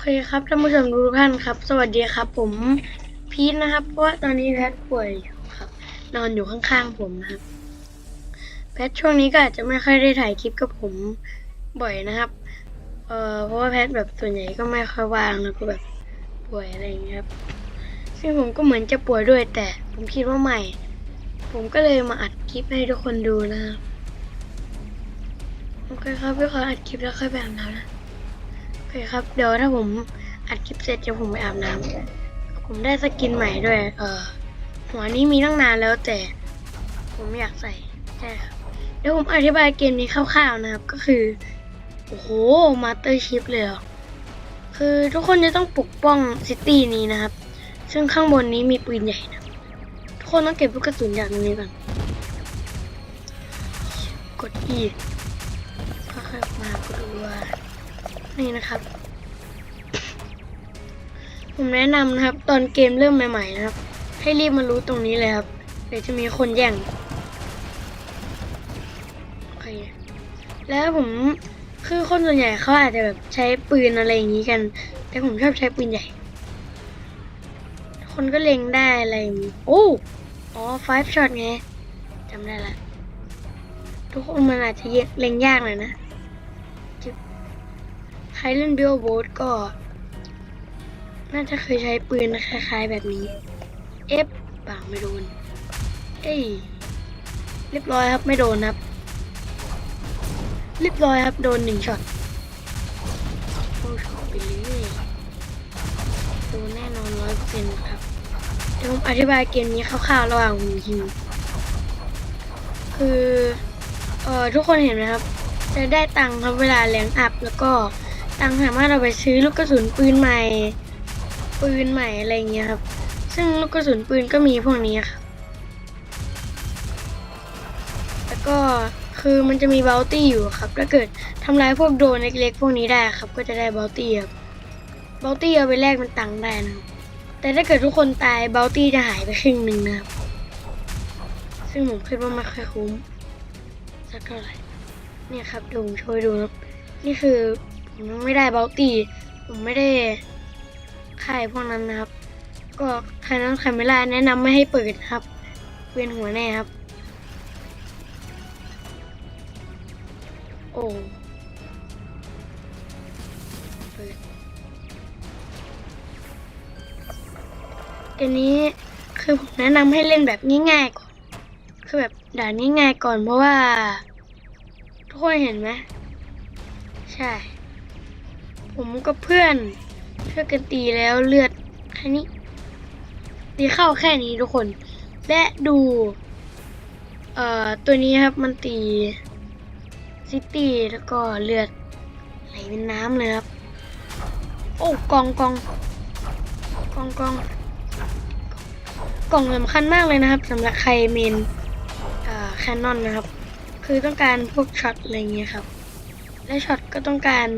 เคครับท่านผู้ชมทุกท่านครับ สวัสดีครับ ผมพีทนะครับ เพราะว่าตอนนี้แพทป่วยอยู่ครับ นอนอยู่ข้างๆผมนะครับ แพทช่วงนี้ก็อาจจะไม่ค่อยได้ถ่ายคลิปกับผมบ่อยนะครับเอ่อเพราะว่าแพทแบบส่วนใหญ่ก็ไม่ค่อยว่างแล้วก็แบบป่วยอะไรอย่างเงี้ยครับซึ่งผมก็เหมือนจะป่วยด้วยแต่ผมคิดว่าใหม่ ผมก็เลยมาอัดคลิปให้ทุกคนดูนะครับโอเคครับพี่ขออัดคลิปแล้วค่อยไปอาบน้ำนะ เคครับ เดี๋ยวถ้าผมอัดคลิปเสร็จเดี๋ยวผมไปอาบน้ำผมได้สกินใหม่ด้วย เออหัวนี้มีตั้งนานแล้วแต่ ผมไม่อยากใส่ใช่ครับเดี๋ยวผมอธิบายเกมนี้คร่าวๆนะครับ ก็คือ โอ้โห มาสเตอร์ชิพเลยคือทุกคนจะต้องปกป้องซิตี้นี้นะครับ ซึ่งข้างบนนี้มีปืนใหญ่นะทุกคนต้องเก็บลูกกระสุนจากตรงนี้ก่อน กด E ค่อยๆมากดรัว นี่นะครับ ผมแนะนำนะครับ ตอนเกมเริ่มใหม่ ๆ นะครับ ให้รีบมารู้ตรงนี้เลยครับ เดี๋ยวจะมีคนแย่งโอเคแล้วผมคือคนส่วนใหญ่เขาอาจจะแบบใช้ปืนอะไรอย่างนี้กัน แต่ผมชอบใช้ปืนใหญ่ คนก็เล็งได้อะไรอย่างนี้โอ้อ๋อ five shot ไงจำได้ละ ทุกคนมันอาจจะเล็งยากหน่อยนะ ครเล่นบิลโบสก็ น่าจะเคยใช้ปืนคล้ายๆแบบนี้ เอฟปากไม่โดน เอ้ยเรียบร้อยครับไม่โดนครับ เรียบร้อยครับโดนหนึ่งช็อตโอ้ช็อตไปเลยโดนแน่นอนร้อยเปอร์เซ็นต์ครับเดี๋ยวผมอธิบายเกมนี้คร่าวๆระหว่างผมยิงคือเอ่อทุกคนเห็นไหมครับ จะได้ตังค์ครับเวลาแรงอัพแล้วก็ ตังสามารถเอาไปซื้อลูกกระสุนปืนใหม่ ปืนใหม่อะไรอย่างเงี้ยครับ ซึ่งลูกกระสุนปืนก็มีพวกนี้ครับแล้วก็คือมันจะมีบัลตี้อยู่ครับถ้าเกิดทำลายพวกโดรนเล็กๆ พวกนี้ได้ครับ ก็จะได้บัลตี้ครับบัลตี้เอาไปแลกเป็นตังได้นะแต่ถ้าเกิดทุกคนตายบัลตี้จะหายไปครึ่งหนึ่งนะครับ ซึ่งผมคิดว่าไม่ค่อยคุ้มสักเท่าไหร่เนี่ยครับดี๋ยวผมโชว์ให้ดูครับนี่คือ ผมไม่ได้บัลตี้ ผมไม่ได้ค่ายพวกนั้นนะครับ ก็ใครนั้นใครไม่ได้แนะนำไม่ให้เปิดครับเวียนหัวแน่ครับ โอ้เปิดเกมนี้คือผมแนะนำให้เล่นแบบง่ายๆก่อน คือแบบด่านง่ายๆก่อนเพราะว่า ทุกคนเห็นไหมใช่ ผมกับเพื่อนช่วยกันตีแล้วเลือดแค่นี้ตีเข้าแค่นี้ทุกคน และดูเอ่อตัวนี้ครับมันตีซิตี้แล้วก็เลือดไหลเป็นน้ำเลยครับ โอ้กองกองกองกองกล่องสำคัญมากเลยนะครับสำหรับใครเมนแคนนอนนะครับ คือต้องการพวกช็อตอะไรเงี้ยครับ และช็อตก็ต้องการ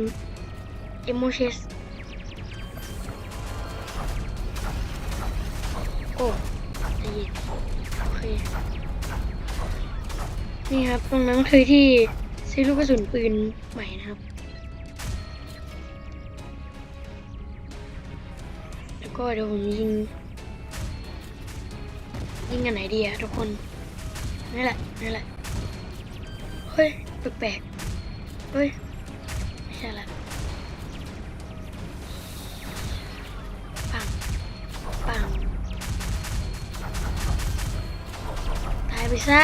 เอโมเชสโอ้ใจเย็นโอเค นี่ครับ ตรงนั้นคือที่ซื้อลูกกระสุนปืนใหม่นะครับ แล้วก็เดี๋ยวผมยิง ยิงกันไหนดีอะทุกคนนี่แหละนี่แหละ เฮ้ย แปลกๆเฮ้ย ซะ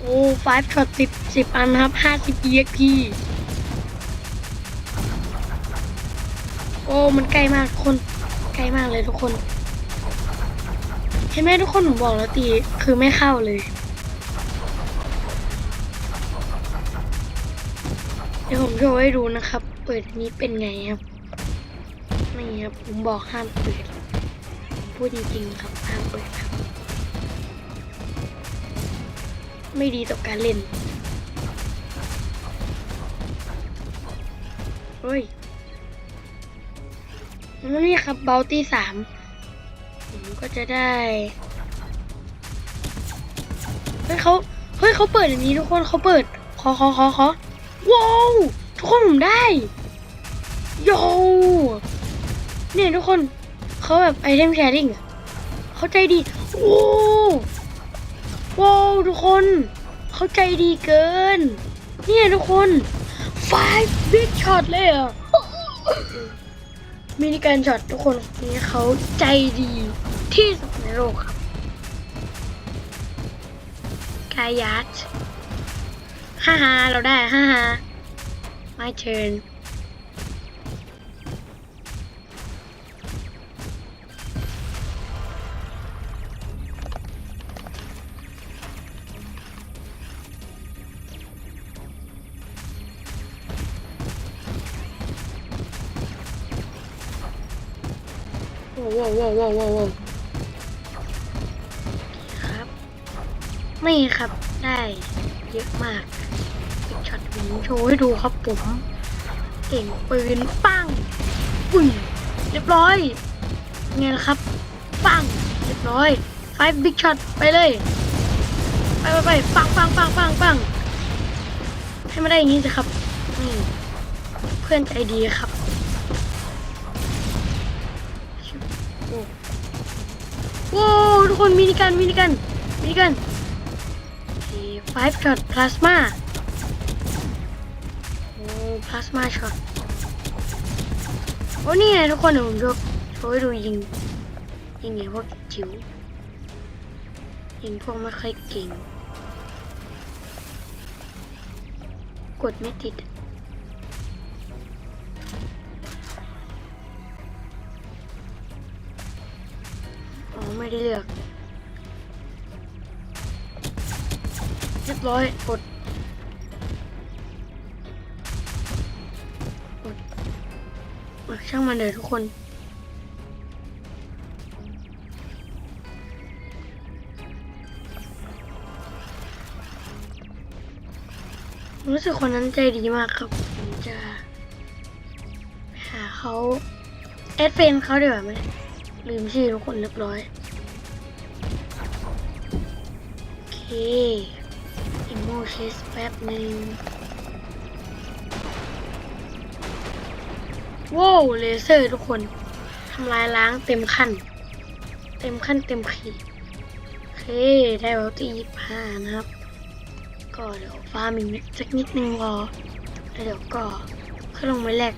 โอ้ไฟช็อตสิบสิบอันครับห้าสิบ EXP โอ้ มันใกล้มากคน ใกล้มากเลยทุกคน เห็นไหมทุกคนผมบอกแล้วตี คือไม่เข้าเลย เดี๋ยวผมโชว์ให้ดูนะครับ เปิดนนี้เป็นไงครับนี่ครับผมบอกห้ามเปิดผมพูดจริงๆครับห้ามเปิดครับ ไม่ดีต่อการเล่น เฮ้ยแล้วนี่ครับเบลตี้สามผมก็จะได้ เฮ้ยเขาเฮ้ยเขาเปิดอันนี้ทุกคนเขาเปิด ขอขอขอขอว้าวทุกคนผมได้โยเนี่ยทุกคนเขาแบบไอเทมแชร์ริงเขาใจดี โอ้ ว้าวทุกคนเขาใจดีเกิน เนี่ยทุกคน five big shot เลยอะมินิการช็อตทุกคนนี่เขาใจดีที่สุดในโลกครับกายัดฮ่าฮ่าเราได้ฮ่าฮ่า my turn ว้าวว้าวว้าวว้าวครับ ไม่ครับได้เยอะมากอีกช็อตผมโชว์ให้ดูครับผม เก่งปืนปั้งปุ้ยเรียบร้อยไงล่ะครับปังเรียบร้อย five big shot ไปเลย ไปไปไปปังปังปังปังปังให้มาได้อย่างนี้สิครับนี่เพื่อนใจดีครับ คนมินิกันมินิกันมินิกันโอเค five shot plasma โอ้ plasma shot โอ้นี่ไงทุกคนเดี๋ยวผมจะโชว์ให้ดูยิงยิงไงพวกจิ๋วยิงพวกไม่ค่อยเก่ง กดไม่ติด ไม่ได้เลือกเรียบร้อยกดกดช่างมันเลยทุกคนรู้สึกคนนั้นใจดีมากครับผมจะหาเขาแอดเฟนเขาดีกว่าไหมลืมชื่อทุกคนเรียบร้อย อเคอิโมเชสแป๊บหนึ่งว้าวเลเซอร์ทุกคนทำลายล้างเต็มขั้น เต็มขั้นเต็มขีดโอเค ได้แล้วตียี่ห้านะครับ ก็เดี๋ยวฟาร์มอีกสักนิดนึงพอแล้วเดี๋ยวก็ขึ้นลงไปแลก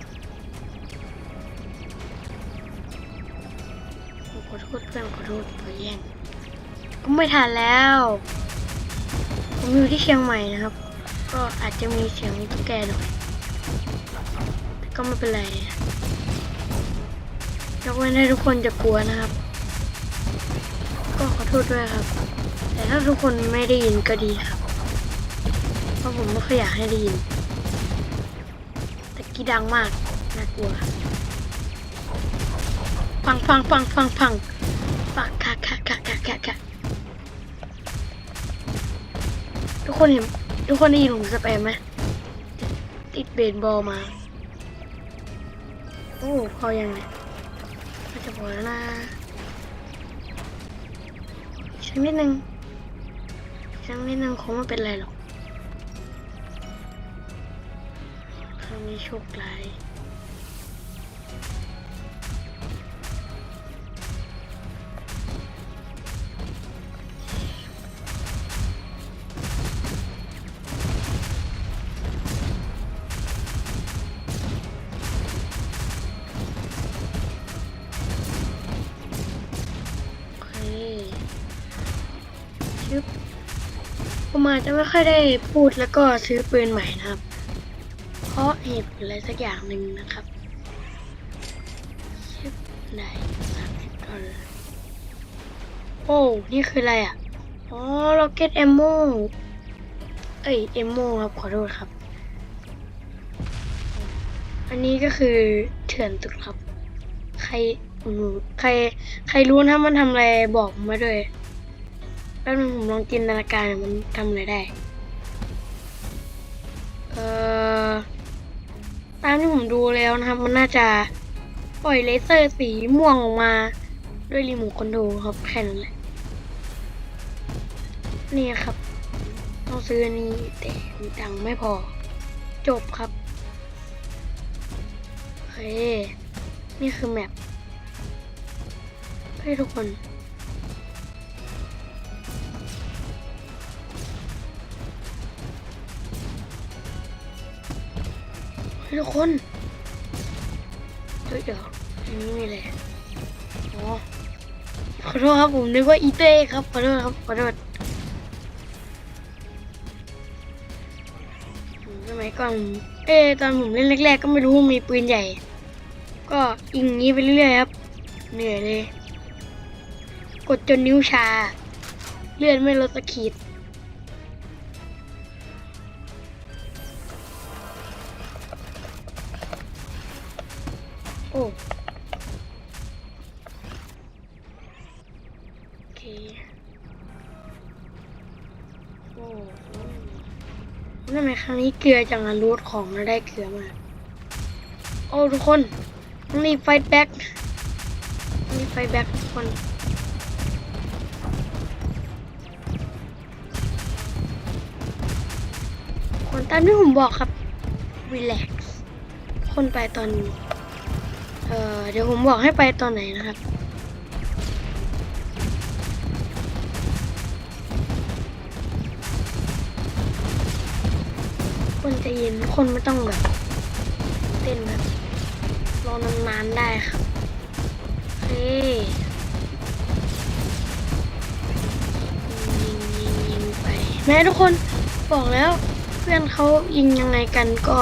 ขอโทษเพื่อนขอโทษตัวแย่งก็ไม่ทันแล้ว ผมอยู่ที่เชียงใหม่นะครับ ก็อาจจะมีเสียงตุ๊กแกหน่อยแต่ก็ไม่เป็นไรยกเว้นให้ทุกคนจะกลัวนะครับ ก็ขอโทษด้วยครับ แต่ถ้าทุกคนไม่ได้ยินก็ดีครับ เพราะผมไม่ค่อยอยากให้ได้ยิน แต่กี้ดังมากน่ากลัว ฟังฟังฟังฟังฟังฟัง คนเห็นทุกคนได้ยินหลุมสแปมไหมติดเบนบอลมา โอ้พอยังไงน่าจะพอแล้วนะฉันนิดนึงฉันนิดนึงคงไม่เป็นไรหรอกครั้งนี้โชคร้าย ไม่ค่อยได้พูดแล้วก็ซื้อปืนใหม่นะครับ เพราะเหตุผลอะไรสักอย่างหนึ่งนะครับชึบได้สามสิบดอลลาร์โอ้นี่คืออะไรอะ อ๋อ Rocket Ammo เอ้ย Ammo ครับ ขอโทษครับ อันนี้ก็คือเถื่อนตุดครับ ใครใคร ใครรู้นะมันทำอะไรบอกมมาด้วย แป๊บนึงผมลองจินตนาการมันทำอะไรได้ เอ่อ ตามที่ผมดูแล้วนะครับ มันน่าจะปล่อยเลเซอร์สีม่วงออกมาด้วยรีโมทคอนโทรลครับแค่นั้นแหละ นี่ครับ ต้องซื้ออันนี้แต่มีตังค์ไม่พอ จบครับโอเคนี่คือแมปให้ทุกคน ทุกคนเฮ้ยเดี๋ยวอันนี้มีอะไรอ๋อขอโทษครับผมนึกว่าอีเต้ครับขอโทษครับขอโทษสมัยก่อนเอ้ตอนผมเล่นแรกๆ ก็ไม่รู้มีปืนใหญ่ ก็อิงงี้ไปเรื่อยๆครับ เหนื่อยเลย กดจนนิ้วชา เลื่อนไม่ลดสักขีด เกลือจังอะรูทของแล้วได้เกลือมา โอ้ทุกคนต้องรีบไฟแบ็กรีบไฟแบ็กทุกคนคนตามที่ผมบอกครับ relax คนไปตอน เอ่อ เดี๋ยวผมบอกให้ไปตอนไหนนะครับ ใจะเย็นคนไม่ต้องแบบเต้นแบบรอนานๆได้ครับโอเคยิงยิงยิงไปแม้ทุกคนบอกแล้วเพื่อนเขายิงยังไงกันก็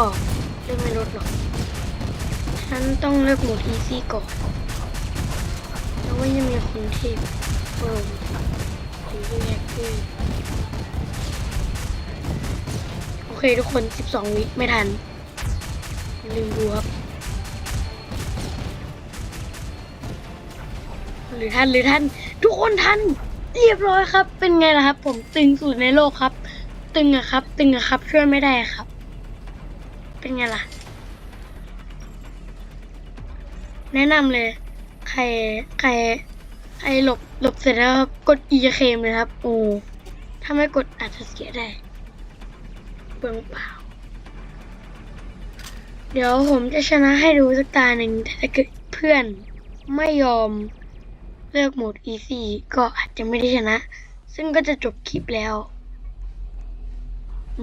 เล่นไม่ลดหรอก ฉันต้องเลือกโหมด easy ก่อนแล้วว่ายังมีคนที่โปรหรือแฮกเเคทุกคน 12 วิไม่ทัน ลืมดูครับ หรือท่านหรือท่านทุกคนทันเรียบร้อยครับ เป็นไงล่ะครับ ผมตึงสุดในโลกครับ ตึงอะครับ ตึงอะครับช่วยไม่ได้ครับ เป็นไงล่ะ แนะนำเลย ใครใครใครหลบหลบเสร็จแล้วกด E เคมเลยครับ โอ้ถ้าไม่กดอาจจะเสียได้ เปลืองเปล่า เดี๋ยวผมจะชนะให้ดูสักตาหนึ่งแต่ถ้าเกิดเพื่อนไม่ยอมเลือกโหมด easy ก็อาจจะไม่ได้ชนะ ซึ่งก็จะจบคลิปแล้ว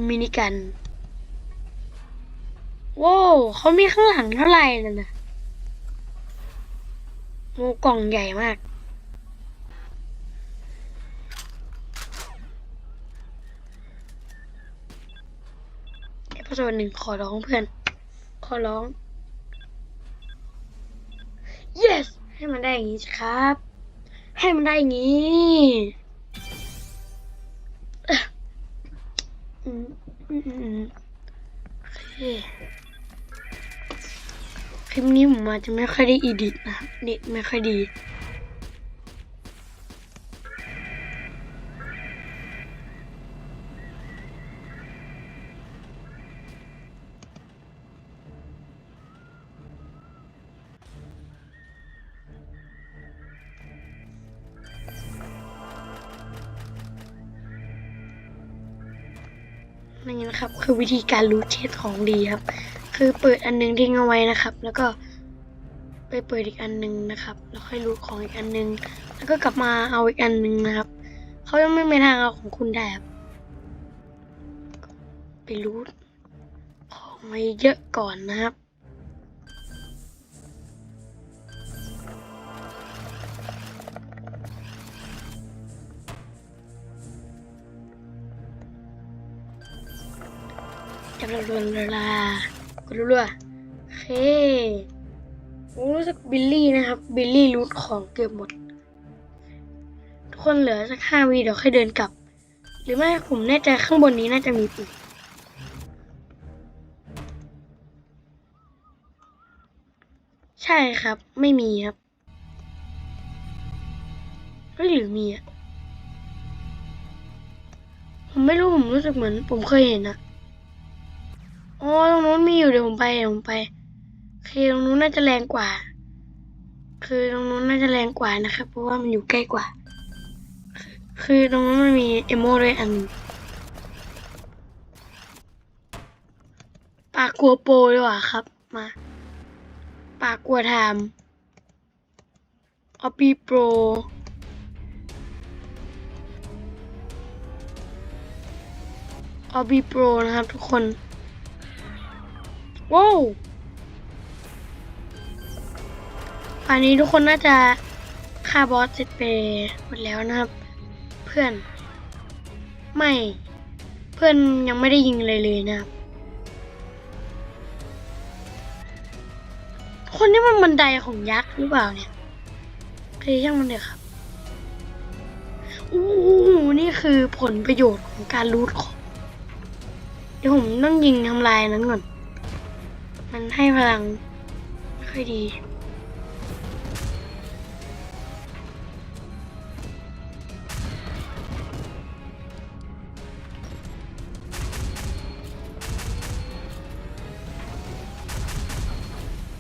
มินิกันว้าวเขามีข้างหลังเท่าไหร่น่ะนะโอ้กล่องใหญ่มาก เอพิโซดหนึ่งขอร้องเพื่อน ขอร้อง yes ให้มันได้อย่างนี้ครับ ให้มันได้อย่างนี้คลิปนี้ผมอาจจะไม่ค่อยได้อีดิทนะครับเน็ตไม่ค่อยดี นี่นะครับ คือวิธีการรูทเช็ดของดีครับ คือเปิดอันหนึงทิ้งเอาไว้นะครับ แล้วก็ไปเปิดอีกอันหนึงนะครับ แล้วค่อยรูดของอีกอันหนึง แล้วก็กลับมาเอาอีกอันหนึงนะครับเขายังไม่มีทางเอาของคุณได้ครับไปรูดของไว้เยอะก่อนนะครับ จับรัวลากดรัวๆโอเคผมรู้สึกบิลลี่นะครับ บิลลี่รูทของเกือบหมด ทุกคนเหลือสักห้าวีเดี๋ยวค่อยเดินกลับ หรือไม่ผมแน่ใจข้างบนนี้น่าจะมีอีกใช่ครับ ไม่มีครับเฮ้ยหรือมีอะ ผมไม่รู้ ผมรู้สึกเหมือน ผมเคยเห็นอะ อ๋อตรงนู้นมีอยู่เดี๋ยวผมไปเดี๋ยวผมไปโอเคตรงนู้นน่าจะแรงกว่า คือตรงนู้นน่าจะแรงกว่านะครับเพราะว่ามันอยู่ใกล้กว่า คือตรงนู้นมันมีเอโมด้วยอันปากกลัวโปรดีกว่าครับ มา ปากกลัวไทม์ออปีโปรออบีโปรนะครับทุกคน ว้าวป่านนี้ทุกคนน่าจะฆ่าบอสเสร็จไปหมดแล้วนะครับ เพื่อน ไม่เพื่อนยังไม่ได้ยิงเลยเลยนะครับ คนนี้มันบันไดของยักษ์หรือเปล่าเนี่ยใครช่างมันเถอะครับอู้หูนี่คือผลประโยชน์ของการรูทของ เดี๋ยวผมต้องยิงทำลายนั้นก่อน มันให้พลังไม่ค่อยดี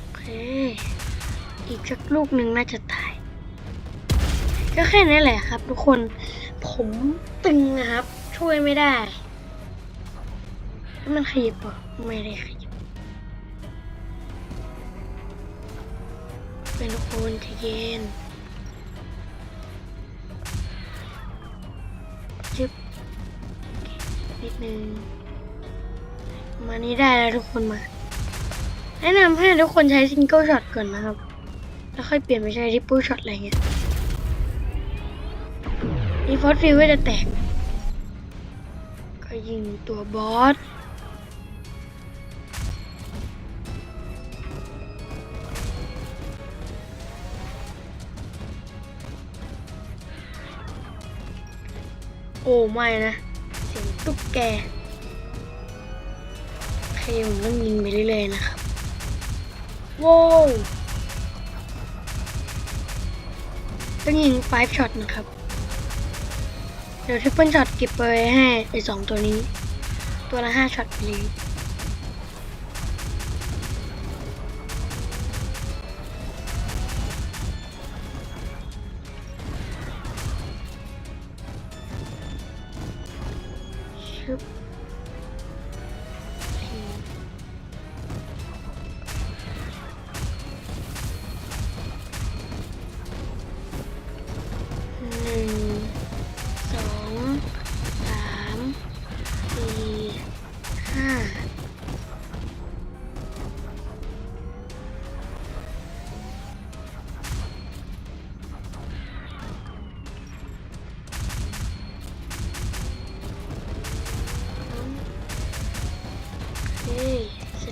โอเค อีกสักลูกหนึ่งน่าจะตาย ก็แค่นี้แหละครับทุกคน ผมตึงนะครับ ช่วยไม่ได้ มันขยับเหรอไม่ได้ขยับ คนใจเย็นจึ๊บนิดนึงมานี้ได้แล้วทุกคนมา แนะนำให้ทุกคนใช้ซิงเกิลช็อตก่อนนะครับ แล้วค่อยเปลี่ยนไปใช้ริปเปิลช็อตอะไรเงี้ยมีฟอสฟิลก็จะแตก ก็ยิงตัวบอส อ้ไม่นะ เสียงตุ๊กแกโอเคผมต้องยิงไปเรื่อยๆนะครับว้าวต้องยิง5ช็อตนะครับ เดี๋ยวทริปเปิลช็อตเก็บไปให้ไอสองตัวนี้ ตัวละ5ช็อตไ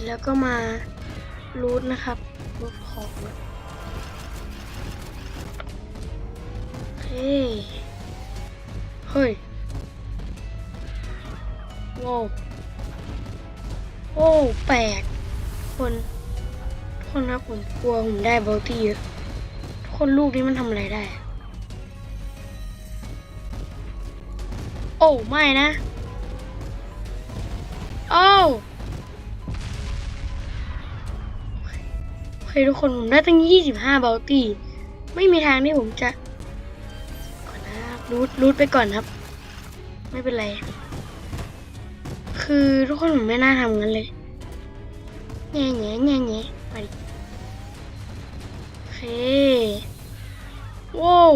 แล้วก็มารูทนะครับรูทของโอเคเฮ้ยโว้วโอ้แปลกคนคนนะผมกลัวผมได้บอลตี้เยอะคนลูกนี้มันทำอะไรได้ โอ้ไม่นะ โอเคทุกคนผมได้ตั้ง 25บอลตี้ ไม่มีทางที่ผมจะก่อนนะรูทรูทไปก่อนครับ ไม่เป็นไร คือทุกคนผมไม่น่าทำงั้นเลยแง่แง่แง่แง่มาดิโอเคว้าว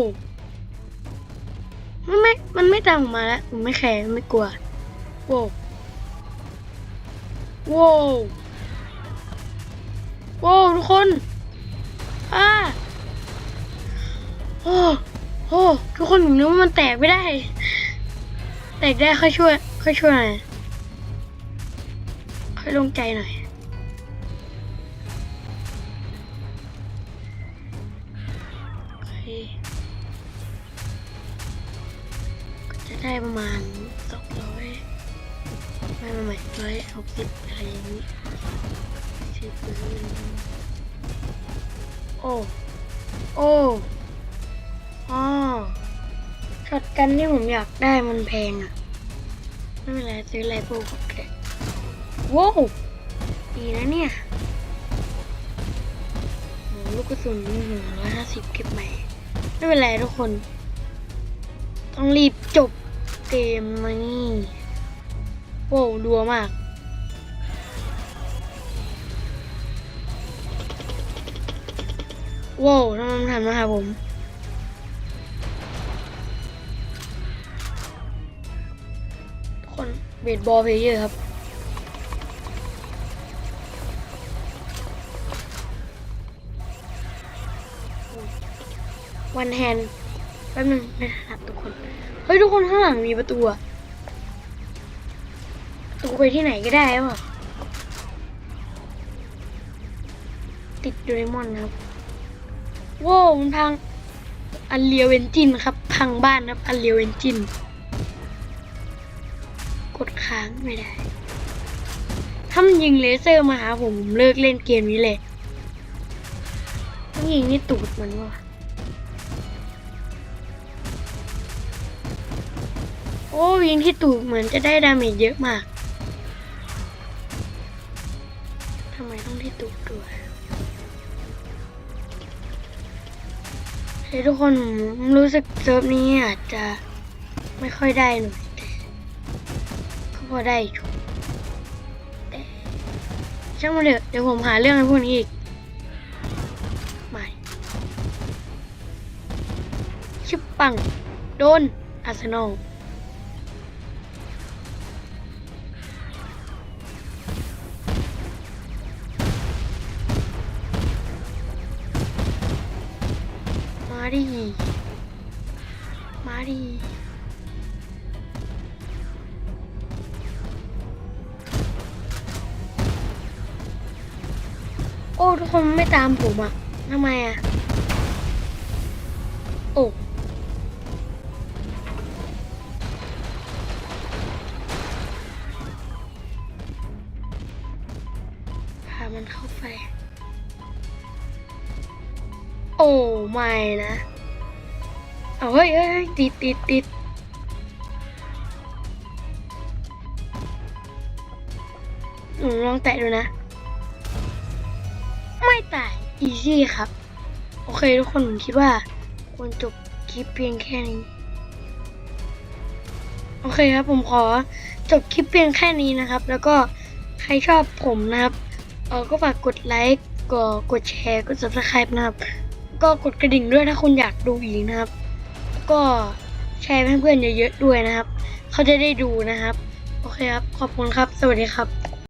มันไม่ มันไม่ตามมาแล้วผมไม่แคร์ไม่กลัวว้าวว้าว ว้าวทุกคนอ่าโอ้โอ้ทุกคนผมนึกว่ามันแตกไม่ได้ แตกได้ค่อยช่วย ค่อยช่วยหน่อยค่อยลงใจหน่อยโอเคก็จะได้ประมาณสองร้อยไม่ไม่ไม่ร้อยหกสิบอะไรอย่างนี้ สิบโอ้ โอ้อ๋อช็อตกันที่ผมอยากได้มันแพงอะไม่เป็นไรซื้อไรโปรก็ได้ว้าวดีนะเนี่ยหลูกกระสุนหนึ่งร้อยห้าสิบเก็บใหม่ไม่เป็นไรทุกคน ต้องรีบจบเกมนี่โว้วดัวมาก ว้าวทำไมมันหันมาหาผมคนเบสบอลเพลเยอร์ครับวันแฮนแป๊บนึงไม่ถนัดทุกคน เฮ้ย ทุกคนข้างหลังมีประตูอะประตูไปที่ไหนก็ได้ป่ะติดโดเรมอนครับ ว้าวมันพังอันเลียวเอนจินครับ พังบ้านครับ อันเลียวเอนจิน กดค้างไม่ได้ ถ้ามันยิงเลเซอร์มาหาผมผมเลิกเล่นเกมนี้เลยต้องยิงนี่ตูดมันว่ะโอ้ยิงที่ตูดเหมือนจะได้ดาเมจเยอะมาก เฮ้ยทุกคนผมรู้สึกเซิร์ฟนี้อาจจะไม่ค่อยได้หน่อยแต่ก็พอได้อยู่แต่ช่างมันเถอะเดี๋ยวผมหาเรื่องไอ้พวกนี้อีกไม่ชิบปัง โดนอาร์เซนอล คนไม่ตามผมอะทำไมอะโอ้พามันเข้าไป โอ้ไม่นะเอาเฮ้ยเฮ้ยติดติดติดหนูลองแตะดูนะ ไม่ตายอีซี่ครับ โอเคทุกคนผมคิดว่าควรจบคลิปเพียงแค่นี้ โอเคครับผมขอจบคลิปเพียงแค่นี้นะครับ แล้วก็ใครชอบผมนะครับเออก็ฝากกดไลค์กดกดแชร์กด subscribe นะครับ ก็กดกระดิ่งด้วยถ้าคุณอยากดูอีกนะครับ ก็แชร์ให้เพื่อนๆเยอะๆด้วยนะครับ เขาจะได้ดูนะครับ โอเคครับ ขอบคุณครับ สวัสดีครับ